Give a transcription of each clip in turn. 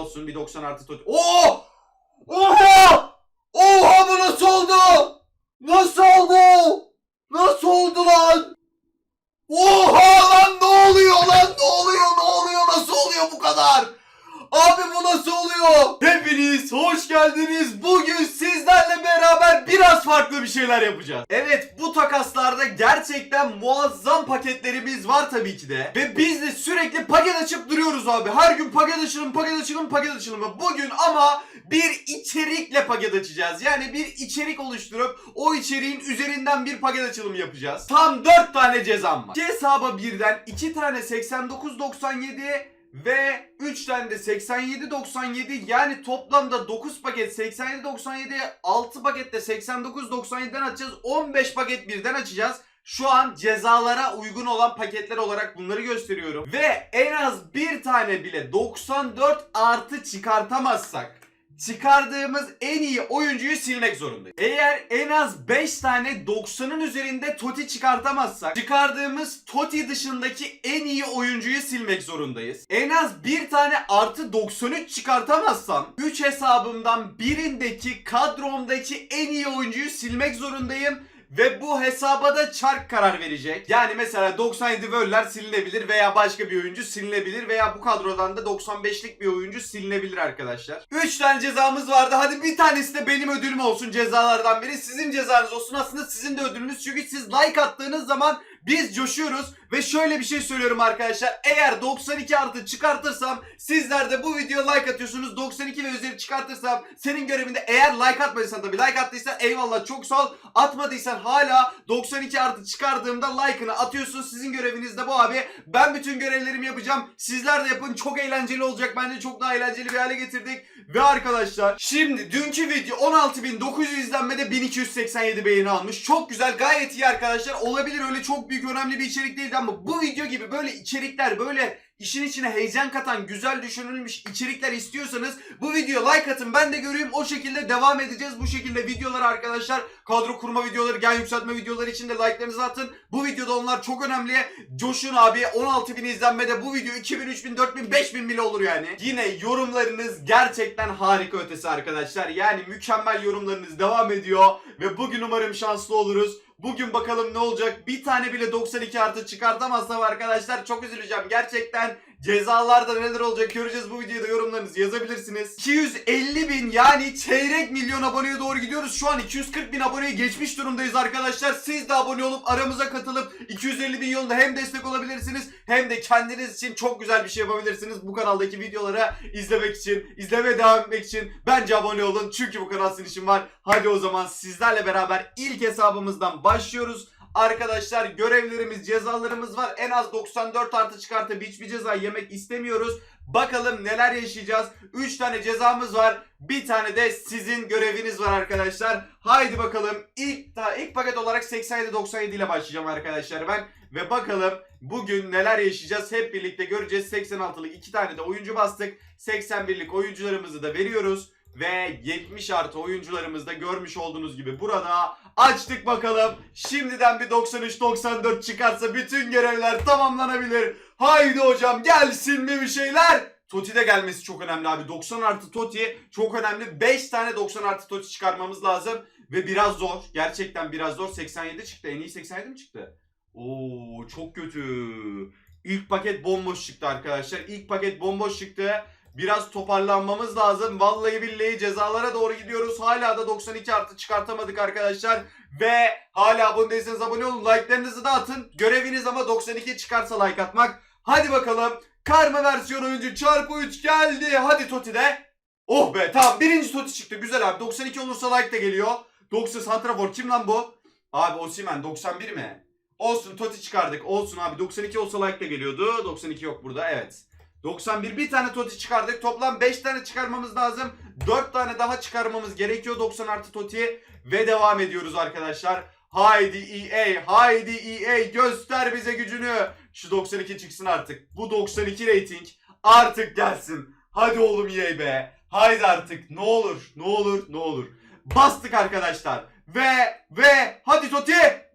olsun bir 90 artı Totti. Oo! Oha! Oha bu nasıl oldu? Nasıl oldu? Nasıl oldu lan? Oha lan ne oluyor lan ne oluyor ne oluyor nasıl oluyor bu kadar? Abi bu nasıl oluyor? Hepiniz hoş geldiniz. Bugün sizlerle beraber biraz farklı bir şeyler yapacağız. Evet bu takaslarda gerçekten muazzam paketlerimiz var tabii ki de. Ve biz de sürekli paket açıp duruyoruz abi. Her gün paket açılım, paket açılım, paket açılımı. Bugün ama bir içerikle paket açacağız. Yani bir içerik oluşturup o içeriğin üzerinden bir paket açılımı yapacağız. Tam 4 tane cezam var. Hesaba birden 2 tane 89.97 ve 3 tane de 87.97 yani toplamda 9 paket 87.97 6 paket de 89.97'den açacağız. 15 paket birden açacağız. Şu an cezalara uygun olan paketler olarak bunları gösteriyorum. Ve en az bir tane bile 94 artı çıkartamazsak çıkardığımız en iyi oyuncuyu silmek zorundayız. Eğer en az 5 tane 90'ın üzerinde Toti çıkartamazsak çıkardığımız Toti dışındaki en iyi oyuncuyu silmek zorundayız. En az bir tane artı 93 çıkartamazsam 3 hesabımdan birindeki kadromdaki en iyi oyuncuyu silmek zorundayım. Ve bu hesaba da çark karar verecek. Yani mesela 97 Völler silinebilir veya başka bir oyuncu silinebilir veya bu kadrodan da 95'lik bir oyuncu silinebilir arkadaşlar. 3 tane cezamız vardı. Hadi bir tanesi de benim ödülüm olsun cezalardan biri. Sizin cezanız olsun. Aslında sizin de ödülünüz. Çünkü siz like attığınız zaman biz coşuyoruz ve şöyle bir şey söylüyorum arkadaşlar. Eğer 92 artı çıkartırsam sizler de bu videoya like atıyorsunuz. 92 ve üzeri çıkartırsam senin görevinde eğer like atmadıysan tabii like attıysan eyvallah çok sağ ol. Atmadıysan hala 92 artı çıkardığımda like'ını atıyorsun. Sizin göreviniz de bu abi. Ben bütün görevlerimi yapacağım. Sizler de yapın. Çok eğlenceli olacak. Bence çok daha eğlenceli bir hale getirdik. Ve arkadaşlar şimdi dünkü video 16.900 izlenmede 1287 beğeni almış. Çok güzel gayet iyi arkadaşlar. Olabilir öyle çok büyük önemli bir içerik değildi ama bu video gibi böyle içerikler böyle işin içine heyecan katan güzel düşünülmüş içerikler istiyorsanız bu videoya like atın. Ben de göreyim. O şekilde devam edeceğiz. Bu şekilde videolar arkadaşlar kadro kurma videoları gen yükseltme videoları için de like'larınızı atın. Bu videoda onlar çok önemli. Coşun abi 16.000 izlenmede bu video 2000 3000 4000 5000 bile olur yani. Yine yorumlarınız gerçekten harika ötesi arkadaşlar. Yani mükemmel yorumlarınız devam ediyor ve bugün umarım şanslı oluruz Bugün bakalım ne olacak? Bir tane bile 92 artı çıkartamazsam arkadaşlar çok üzüleceğim. Gerçekten cezalarda neler olacak göreceğiz bu videoda yorumlarınızı yazabilirsiniz. 250 bin yani çeyrek milyon aboneye doğru gidiyoruz. Şu an 240 bin aboneyi geçmiş durumdayız arkadaşlar. Siz de abone olup aramıza katılıp 250 bin yolunda hem destek olabilirsiniz hem de kendiniz için çok güzel bir şey yapabilirsiniz. Bu kanaldaki videoları izlemek için, izlemeye devam etmek için bence abone olun. Çünkü bu kanal sizin için var. Hadi o zaman sizlerle beraber ilk hesabımızdan başlıyoruz. Arkadaşlar görevlerimiz, cezalarımız var. En az 94 artı çıkartıp hiçbir ceza yemek istemiyoruz. Bakalım neler yaşayacağız. 3 tane cezamız var. Bir tane de sizin göreviniz var arkadaşlar. Haydi bakalım. İlk, ta, ilk paket olarak 87-97 ile başlayacağım arkadaşlar ben. Ve bakalım bugün neler yaşayacağız hep birlikte göreceğiz. 86'lık 2 tane de oyuncu bastık. 81'lik oyuncularımızı da veriyoruz. Ve 70 artı oyuncularımız da görmüş olduğunuz gibi burada açtık bakalım. Şimdiden bir 93-94 çıkarsa bütün görevler tamamlanabilir. Haydi hocam gelsin mi bir şeyler? Toti de gelmesi çok önemli abi. 90 artı Toti çok önemli. 5 tane 90 artı Toti çıkarmamız lazım. Ve biraz zor. Gerçekten biraz zor. 87 çıktı. En iyi 87 mi çıktı? Oo çok kötü. İlk paket bomboş çıktı arkadaşlar. İlk paket bomboş çıktı. Biraz toparlanmamız lazım. Vallahi billahi cezalara doğru gidiyoruz. Hala da 92 artı çıkartamadık arkadaşlar. Ve hala abone değilseniz abone olun. Like'larınızı da atın. Göreviniz ama 92 çıkarsa like atmak. Hadi bakalım. Karma versiyon oyuncu çarpı 3 geldi. Hadi Toti de. Oh be tamam birinci Toti çıktı. Güzel abi. 92 olursa like de geliyor. 90 Santrafor kim lan bu? Abi Osimen 91 mi? Olsun Toti çıkardık. Olsun abi 92 olsa like de geliyordu. 92 yok burada evet. 91 bir tane Toti çıkardık. Toplam 5 tane çıkarmamız lazım. 4 tane daha çıkarmamız gerekiyor 90 artı Toti'ye. Ve devam ediyoruz arkadaşlar. Haydi EA, haydi EA göster bize gücünü. Şu 92 çıksın artık. Bu 92 rating artık gelsin. Hadi oğlum EA be. Haydi artık ne olur, ne olur, ne olur. Bastık arkadaşlar. Ve ve hadi Toti.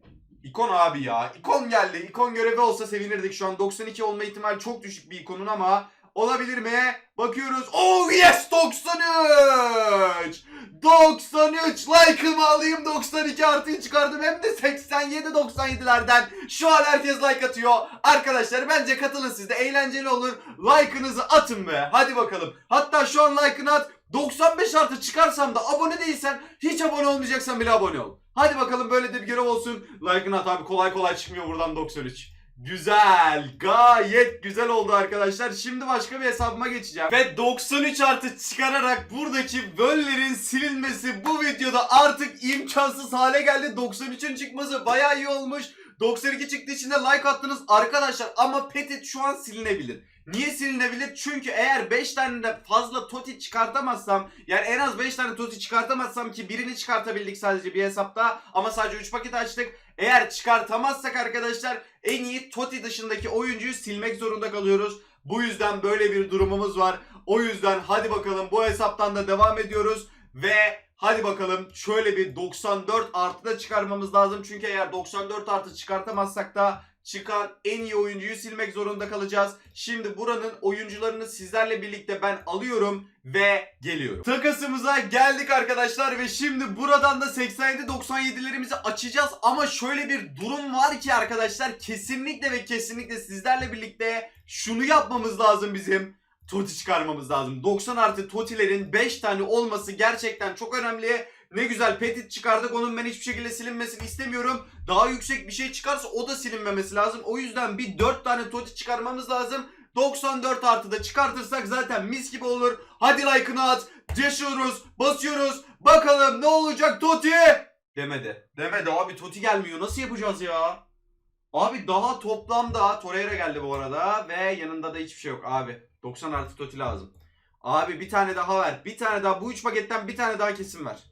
İkon abi ya. İkon geldi. İkon görevi olsa sevinirdik şu an. 92 olma ihtimali çok düşük bir ikonun ama Olabilir mi? Bakıyoruz. Oh yes 93. 93 like'ımı alayım. 92 artıyı çıkardım. Hem de 87 97'lerden şu an herkes like atıyor. Arkadaşlar bence katılın siz de. Eğlenceli olur. Like'ınızı atın be. Hadi bakalım. Hatta şu an like'ını at. 95 artı çıkarsam da abone değilsen hiç abone olmayacaksan bile abone ol. Hadi bakalım böyle de bir görev olsun. Like'ını at abi. Kolay kolay çıkmıyor buradan 93 Güzel. Gayet güzel oldu arkadaşlar. Şimdi başka bir hesabıma geçeceğim. Ve 93 artı çıkararak buradaki böllerin silinmesi bu videoda artık imkansız hale geldi. 93'ün çıkması bayağı iyi olmuş. 92 çıktığı için de like attınız arkadaşlar ama Petit şu an silinebilir. Niye silinebilir? Çünkü eğer 5 tane de fazla Toti çıkartamazsam yani en az 5 tane Toti çıkartamazsam ki birini çıkartabildik sadece bir hesapta ama sadece 3 paket açtık. Eğer çıkartamazsak arkadaşlar en iyi Toti dışındaki oyuncuyu silmek zorunda kalıyoruz. Bu yüzden böyle bir durumumuz var. O yüzden hadi bakalım bu hesaptan da devam ediyoruz. Ve hadi bakalım şöyle bir 94 artı da çıkarmamız lazım. Çünkü eğer 94 artı çıkartamazsak da çıkan en iyi oyuncuyu silmek zorunda kalacağız. Şimdi buranın oyuncularını sizlerle birlikte ben alıyorum ve geliyorum. Takasımıza geldik arkadaşlar ve şimdi buradan da 87-97'lerimizi açacağız. Ama şöyle bir durum var ki arkadaşlar kesinlikle ve kesinlikle sizlerle birlikte şunu yapmamız lazım bizim. Toti çıkarmamız lazım. 90 artı Totilerin 5 tane olması gerçekten çok önemli. Ne güzel Petit çıkardık. Onun ben hiçbir şekilde silinmesini istemiyorum. Daha yüksek bir şey çıkarsa o da silinmemesi lazım. O yüzden bir 4 tane Toti çıkarmamız lazım. 94 artı da çıkartırsak zaten mis gibi olur. Hadi like'ını at. Yaşıyoruz. Basıyoruz. Bakalım ne olacak Toti? Demedi. Demedi abi Toti gelmiyor. Nasıl yapacağız ya? Abi daha toplamda Torreira geldi bu arada ve yanında da hiçbir şey yok abi. 90 artı Toti lazım. Abi bir tane daha ver. Bir tane daha bu üç paketten bir tane daha kesin ver.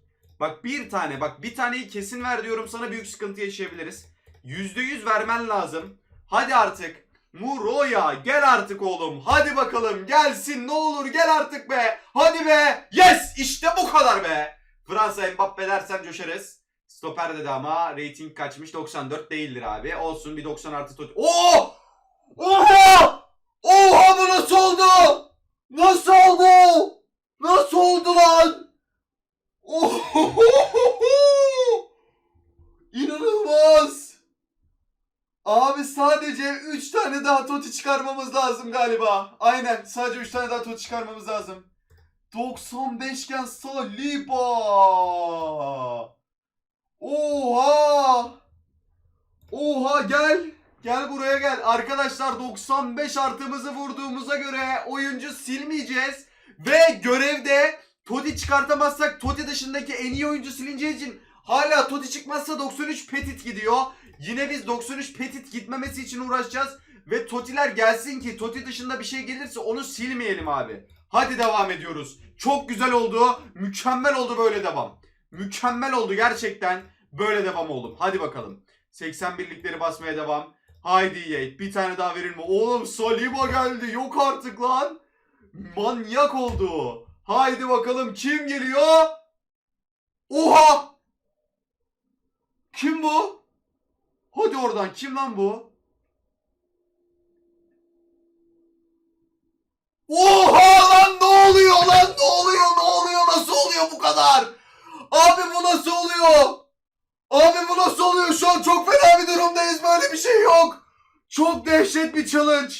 Bak bir tane bak bir taneyi kesin ver diyorum sana büyük sıkıntı yaşayabiliriz. %100 vermen lazım. Hadi artık. Muroya gel artık oğlum. Hadi bakalım gelsin ne olur gel artık be. Hadi be. Yes işte bu kadar be. Fransa Mbappe dersen coşarız. Stoper dedi ama rating kaçmış 94 değildir abi. Olsun bir 90 artı tut. Oo! Oha! Oha bu nasıl oldu? Nasıl oldu? Nasıl oldu lan? İnanılmaz. Abi sadece 3 tane daha toti çıkarmamız lazım galiba. Aynen sadece 3 tane daha toti çıkarmamız lazım. 95 iken Saliba. Oha! Oha gel. Gel buraya gel. Arkadaşlar 95 artımızı vurduğumuza göre oyuncu silmeyeceğiz. Ve görevde Toti çıkartamazsak Toti dışındaki en iyi oyuncu silineceği için hala Toti çıkmazsa 93 Petit gidiyor. Yine biz 93 Petit gitmemesi için uğraşacağız. Ve Totiler gelsin ki Toti dışında bir şey gelirse onu silmeyelim abi. Hadi devam ediyoruz. Çok güzel oldu. Mükemmel oldu böyle devam. Mükemmel oldu gerçekten. Böyle devam oğlum. Hadi bakalım. 81'likleri basmaya devam. Haydi Yiğit. Bir tane daha verir mi? Oğlum Saliba geldi. Yok artık lan. Manyak oldu. Haydi bakalım kim geliyor? Oha! Kim bu? Hadi oradan kim lan bu? Oha lan ne oluyor lan ne oluyor ne oluyor nasıl oluyor bu kadar? Abi bu nasıl oluyor? Abi bu nasıl oluyor şu an çok fena bir durumdayız böyle bir şey yok. Çok dehşet bir challenge.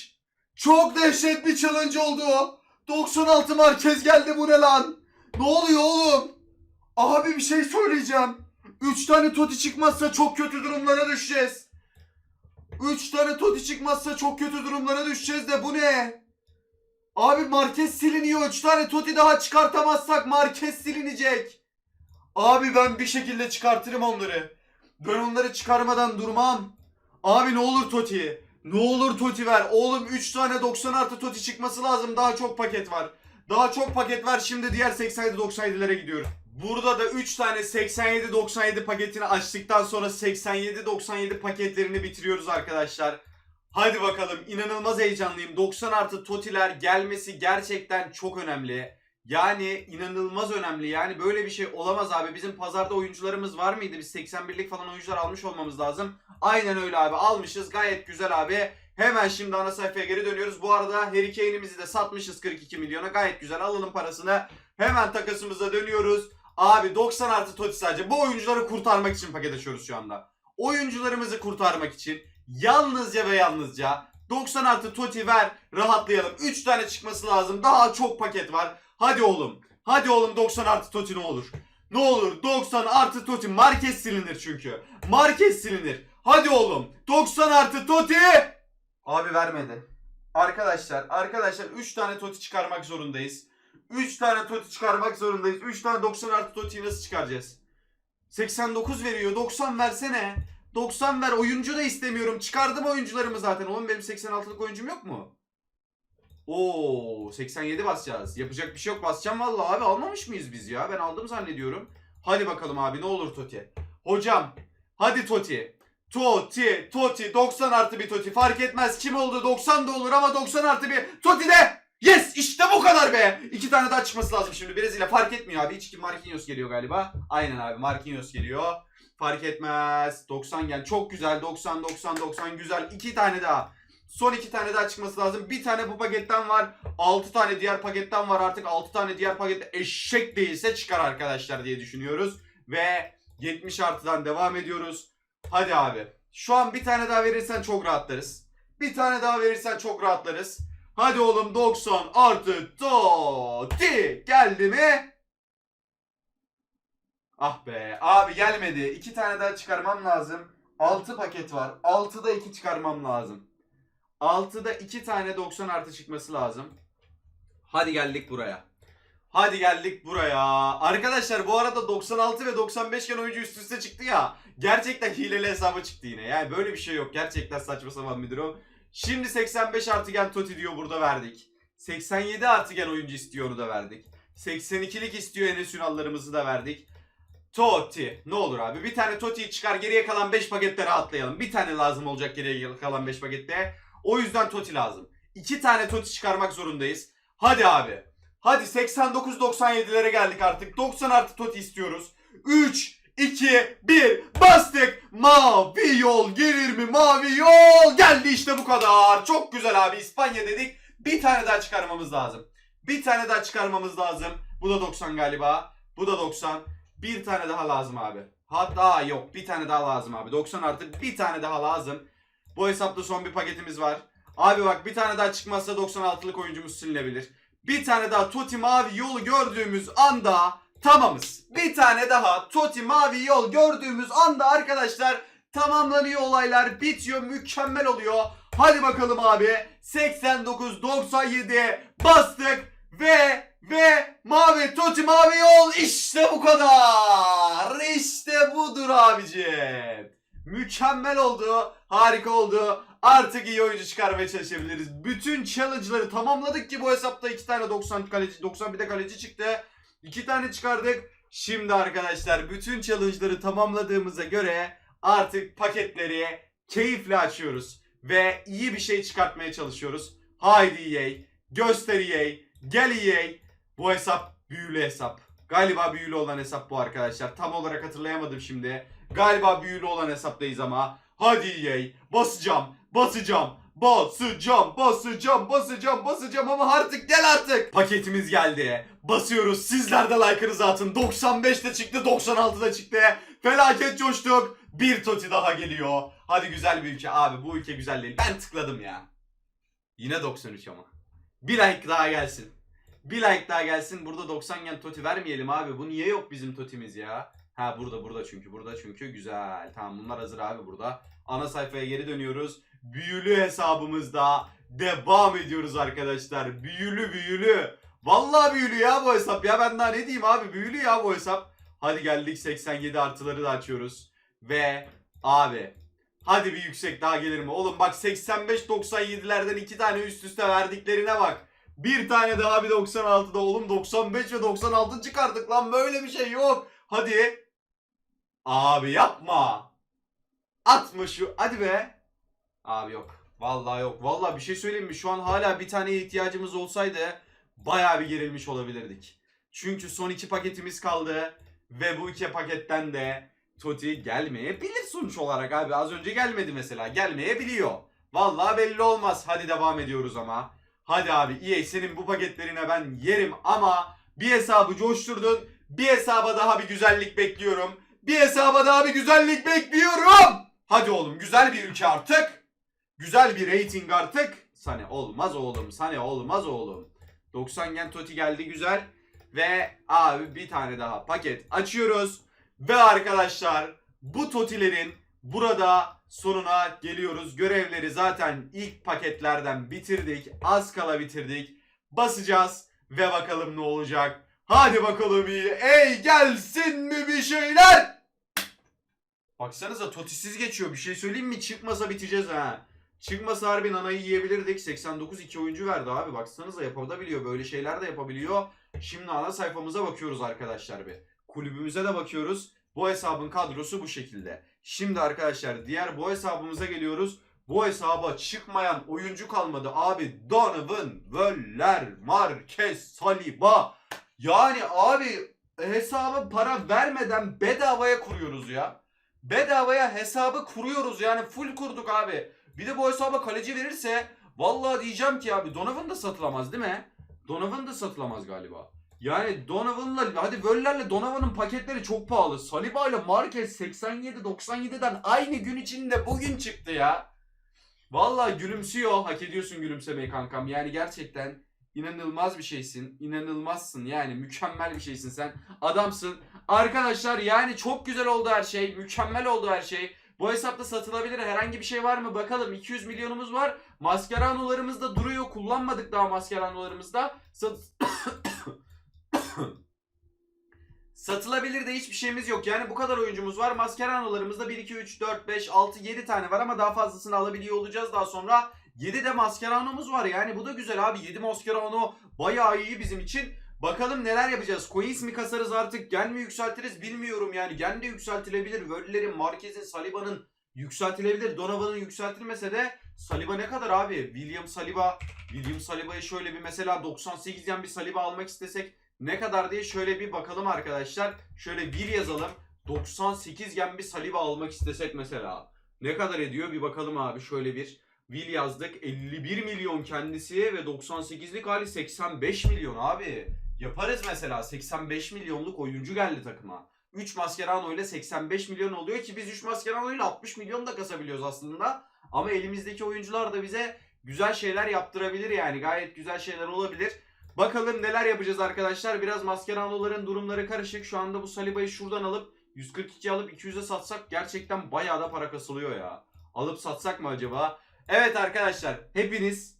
Çok dehşet bir challenge oldu. 96 merkez geldi bu ne lan? Ne oluyor oğlum? Abi bir şey söyleyeceğim. 3 tane toti çıkmazsa çok kötü durumlara düşeceğiz. 3 tane toti çıkmazsa çok kötü durumlara düşeceğiz de bu ne? Abi market siliniyor. 3 tane toti daha çıkartamazsak market silinecek. Abi ben bir şekilde çıkartırım onları. Ben onları çıkarmadan durmam. Abi ne olur Toti. Ne olur Toti ver. Oğlum 3 tane 90 artı Toti çıkması lazım. Daha çok paket var. Daha çok paket var. Şimdi diğer 87-97'lere gidiyorum. Burada da 3 tane 87-97 paketini açtıktan sonra 87-97 paketlerini bitiriyoruz arkadaşlar. Hadi bakalım inanılmaz heyecanlıyım. 90 artı Totiler gelmesi gerçekten çok önemli. Yani inanılmaz önemli. Yani böyle bir şey olamaz abi. Bizim pazarda oyuncularımız var mıydı? Biz 81'lik falan oyuncular almış olmamız lazım. Aynen öyle abi. Almışız. Gayet güzel abi. Hemen şimdi ana sayfaya geri dönüyoruz. Bu arada Harry Kane'imizi de satmışız 42 milyona. Gayet güzel. Alalım parasını. Hemen takasımıza dönüyoruz. Abi 90 artı Totti sadece. Bu oyuncuları kurtarmak için paket açıyoruz şu anda. Oyuncularımızı kurtarmak için yalnızca ve yalnızca 90 artı Totti ver rahatlayalım. 3 tane çıkması lazım. Daha çok paket var. Hadi oğlum. Hadi oğlum 90 artı Totti ne olur. Ne olur 90 artı Totti. Marquez silinir çünkü. Marquez silinir. Hadi oğlum. 90 artı Totti. Abi vermedi. Arkadaşlar, arkadaşlar 3 tane Totti çıkarmak zorundayız. 3 tane Totti çıkarmak zorundayız. 3 tane 90 artı Totti'yi nasıl çıkaracağız? 89 veriyor. 90 versene. 90 ver. Oyuncu da istemiyorum. Çıkardım oyuncularımı zaten. Oğlum benim 86'lık oyuncum yok mu? Oo, 87 basacağız. Yapacak bir şey yok. Basacağım vallahi abi. Almamış mıyız biz ya? Ben aldım zannediyorum. Hadi bakalım abi ne olur Totti. Hocam. Hadi Totti. Totti, Totti, 90 artı bir Totti. Fark etmez kim oldu 90 da olur ama 90 artı bir Totti de. Yes işte bu kadar be. İki tane daha çıkması lazım şimdi. Brezilya fark etmiyor abi. Hiç kim Marquinhos geliyor galiba. Aynen abi Marquinhos geliyor. Fark etmez. 90 gel. Çok güzel. 90 90 90 güzel. İki tane daha. Son iki tane daha çıkması lazım. Bir tane bu paketten var. 6 tane diğer paketten var artık. 6 tane diğer pakette eşek değilse çıkar arkadaşlar diye düşünüyoruz. Ve 70 artıdan devam ediyoruz. Hadi abi. Şu an bir tane daha verirsen çok rahatlarız. Bir tane daha verirsen çok rahatlarız. Hadi oğlum 90 artı Totti geldi mi? Ah be abi gelmedi. İki tane daha çıkarmam lazım. 6 paket var. 6'da 2 çıkarmam lazım. 6'da 2 tane 90 artı çıkması lazım. Hadi geldik buraya. Hadi geldik buraya. Arkadaşlar bu arada 96 ve 95 gen oyuncu üst üste çıktı ya. Gerçekten hileli hesabı çıktı yine. Yani böyle bir şey yok. Gerçekten saçma sapan bir durum. Şimdi 85 artı gen Totti diyor burada verdik. 87 artı gen oyuncu istiyor onu da verdik. 82'lik istiyor Enes Ünal'larımızı da verdik. Totti. Ne olur abi bir tane Totti'yi çıkar geriye kalan 5 pakette rahatlayalım. Bir tane lazım olacak geriye kalan 5 pakette. O yüzden Totti lazım. 2 tane Totti çıkarmak zorundayız. Hadi abi. Hadi 89-97'lere geldik artık. 90 artı Totti istiyoruz. 3, 2, 1 bastık. Mavi yol gelir mi? Mavi yol geldi işte bu kadar. Çok güzel abi İspanya dedik. Bir tane daha çıkarmamız lazım. Bir tane daha çıkarmamız lazım. Bu da 90 galiba. Bu da 90. Bir tane daha lazım abi. Hatta yok bir tane daha lazım abi. 90 artı bir tane daha lazım. Bu hesapta son bir paketimiz var. Abi bak bir tane daha çıkmazsa 96'lık oyuncumuz silinebilir. Bir tane daha Toti mavi yolu gördüğümüz anda tamamız. Bir tane daha Toti mavi yol gördüğümüz anda arkadaşlar tamamlanıyor olaylar bitiyor mükemmel oluyor. Hadi bakalım abi 89-97 bastık ve ve mavi Toti mavi yol işte bu kadar. Mükemmel oldu. Harika oldu. Artık iyi oyuncu çıkarmaya çalışabiliriz. Bütün challenge'ları tamamladık ki bu hesapta iki tane 90 kaleci 91 de kaleci çıktı. İki tane çıkardık. Şimdi arkadaşlar bütün challenge'ları tamamladığımıza göre artık paketleri keyifle açıyoruz. Ve iyi bir şey çıkartmaya çalışıyoruz. Haydi EA, göster EA, gel EA. Bu hesap büyülü hesap. Galiba büyülü olan hesap bu arkadaşlar. Tam olarak hatırlayamadım şimdi. Galiba büyülü olan hesaptayız ama. Hadi EA basacağım, basacağım, basacağım, basacağım, basacağım, basacağım ama artık gel artık. Paketimiz geldi. Basıyoruz. Sizler de like'ınızı atın. 95'te çıktı, 96'da çıktı. Felaket coştuk. Bir toti daha geliyor. Hadi güzel bir ülke. Abi bu ülke güzel değil. Ben tıkladım ya. Yine 93 ama. Bir like daha gelsin. Bir like daha gelsin. Burada 90 gen toti vermeyelim abi. Bu niye yok bizim totimiz ya? Ha burada burada çünkü. Burada çünkü güzel. Tamam bunlar hazır abi burada. Ana sayfaya geri dönüyoruz. Büyülü hesabımızda devam ediyoruz arkadaşlar. Büyülü büyülü. Vallahi büyülü ya bu hesap ya. Ben daha ne diyeyim abi. Büyülü ya bu hesap. Hadi geldik 87 artıları da açıyoruz. Ve abi hadi bir yüksek daha gelir mi? Oğlum bak 85-97'lerden iki tane üst üste verdiklerine bak. Bir tane daha bir 96'da oğlum 95 ve 96 çıkardık lan böyle bir şey yok. Hadi. Abi yapma. Atma şu. Hadi be. Abi yok. Vallahi yok. Vallahi bir şey söyleyeyim mi? Şu an hala bir tane ihtiyacımız olsaydı bayağı bir gerilmiş olabilirdik. Çünkü son iki paketimiz kaldı. Ve bu iki paketten de Toti gelmeyebilir sonuç olarak abi. Az önce gelmedi mesela. Gelmeyebiliyor. Vallahi belli olmaz. Hadi devam ediyoruz ama. Hadi abi EA senin bu paketlerine ben yerim ama bir hesabı coşturdun. Bir hesaba daha bir güzellik bekliyorum. Bir hesaba daha bir güzellik bekliyorum. Hadi oğlum güzel bir ülke artık. Güzel bir rating artık. Sane olmaz oğlum. Sane olmaz oğlum. 90 gen toti geldi güzel. Ve abi bir tane daha paket açıyoruz. Ve arkadaşlar bu totilerin burada sonuna geliyoruz. Görevleri zaten ilk paketlerden bitirdik. Az kala bitirdik. Basacağız ve bakalım ne olacak. Hadi bakalım iyi. Ey gelsin mi bir şeyler? Baksanıza totisiz geçiyor. Bir şey söyleyeyim mi? Çıkmasa biteceğiz ha. Çıkmasa harbi nanayı yiyebilirdik. 89 2 oyuncu verdi abi. Baksanıza yapabiliyor. Böyle şeyler de yapabiliyor. Şimdi ana sayfamıza bakıyoruz arkadaşlar bir. Kulübümüze de bakıyoruz. Bu hesabın kadrosu bu şekilde. Şimdi arkadaşlar diğer bu hesabımıza geliyoruz. Bu hesaba çıkmayan oyuncu kalmadı. Abi Donovan, Völler, Marquez, Saliba. Yani abi hesaba para vermeden bedavaya kuruyoruz ya. Bedavaya hesabı kuruyoruz yani full kurduk abi. Bir de bu hesaba kaleci verirse vallahi diyeceğim ki abi Donovan da satılamaz değil mi? Donovan da satılamaz galiba. Yani Donovan'la hadi Völler'le Donovan'ın paketleri çok pahalı. Saliba ile Marquez 87-97'den aynı gün içinde bugün çıktı ya. Vallahi gülümsüyor. Hak ediyorsun gülümsemeyi kankam. Yani gerçekten inanılmaz bir şeysin. İnanılmazsın yani mükemmel bir şeysin sen. Adamsın. Arkadaşlar yani çok güzel oldu her şey. Mükemmel oldu her şey. Bu hesapta satılabilir herhangi bir şey var mı? Bakalım 200 milyonumuz var. Mascherano'larımız da duruyor. Kullanmadık daha Mascherano'larımız da. Sat... Satılabilir de hiçbir şeyimiz yok. Yani bu kadar oyuncumuz var. Mascherano'larımızda 1, 2, 3, 4, 5, 6, 7 tane var ama daha fazlasını alabiliyor olacağız daha sonra. 7 de Mascherano'muz var. Yani bu da güzel abi. 7 Mascherano bayağı iyi bizim için. Bakalım neler yapacağız. Coins mi kasarız artık? Gen mi yükseltiriz bilmiyorum yani. Gen de yükseltilebilir. Völler'in, Marquez'in, Saliba'nın yükseltilebilir. Donovan'ın yükseltilmese de Saliba ne kadar abi? William Saliba. William Saliba'yı şöyle bir mesela 98'den bir Saliba almak istesek ne kadar diye şöyle bir bakalım arkadaşlar. Şöyle bir yazalım. 98 gen bir Saliba almak istesek mesela. Ne kadar ediyor bir bakalım abi şöyle bir. Will yazdık 51 milyon kendisi ve 98'lik hali 85 milyon abi. Yaparız mesela 85 milyonluk oyuncu geldi takıma. 3 Mascherano ile 85 milyon oluyor ki biz 3 Mascherano ile 60 milyon da kasabiliyoruz aslında. Ama elimizdeki oyuncular da bize güzel şeyler yaptırabilir yani gayet güzel şeyler olabilir. Bakalım neler yapacağız arkadaşlar. Biraz Mascherano'ların durumları karışık. Şu anda bu Saliba'yı şuradan alıp 142 alıp 200'e satsak gerçekten bayağı da para kasılıyor ya. Alıp satsak mı acaba? Evet arkadaşlar hepiniz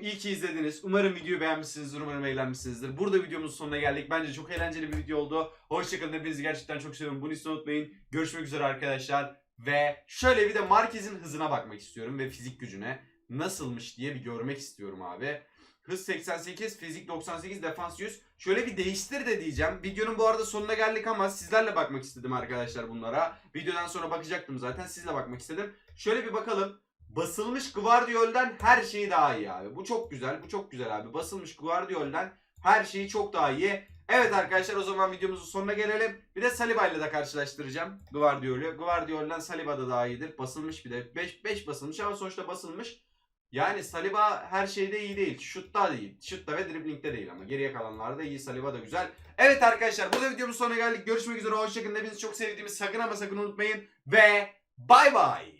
iyi ki izlediniz. Umarım videoyu beğenmişsinizdir. Umarım eğlenmişsinizdir. Burada videomuzun sonuna geldik. Bence çok eğlenceli bir video oldu. Hoşçakalın. Hepinizi gerçekten çok seviyorum. Bunu hiç unutmayın. Görüşmek üzere arkadaşlar. Ve şöyle bir de Marquez'in hızına bakmak istiyorum ve fizik gücüne. Nasılmış diye bir görmek istiyorum abi. Hız 88, fizik 98, defans 100. Şöyle bir değiştir de diyeceğim. Videonun bu arada sonuna geldik ama sizlerle bakmak istedim arkadaşlar bunlara. Videodan sonra bakacaktım zaten. Sizle bakmak istedim. Şöyle bir bakalım. Basılmış Guardiol'den her şey daha iyi abi. Bu çok güzel. Bu çok güzel abi. Basılmış Guardiol'den her şeyi çok daha iyi. Evet arkadaşlar o zaman videomuzun sonuna gelelim. Bir de Saliba ile de karşılaştıracağım Guardiol'u. Guardiol'dan Saliba da daha iyidir. Basılmış bir de 5 5 basılmış ama sonuçta basılmış. Yani Saliba her şeyde iyi değil. Şutta değil. Şutta ve driblingde değil ama geriye kalanlarda iyi. Saliba da güzel. Evet arkadaşlar burada videomuzun sonuna geldik. Görüşmek üzere. Hoşçakalın. Hepinizi çok sevdiğimiz sakın ama sakın unutmayın. Ve bay bay.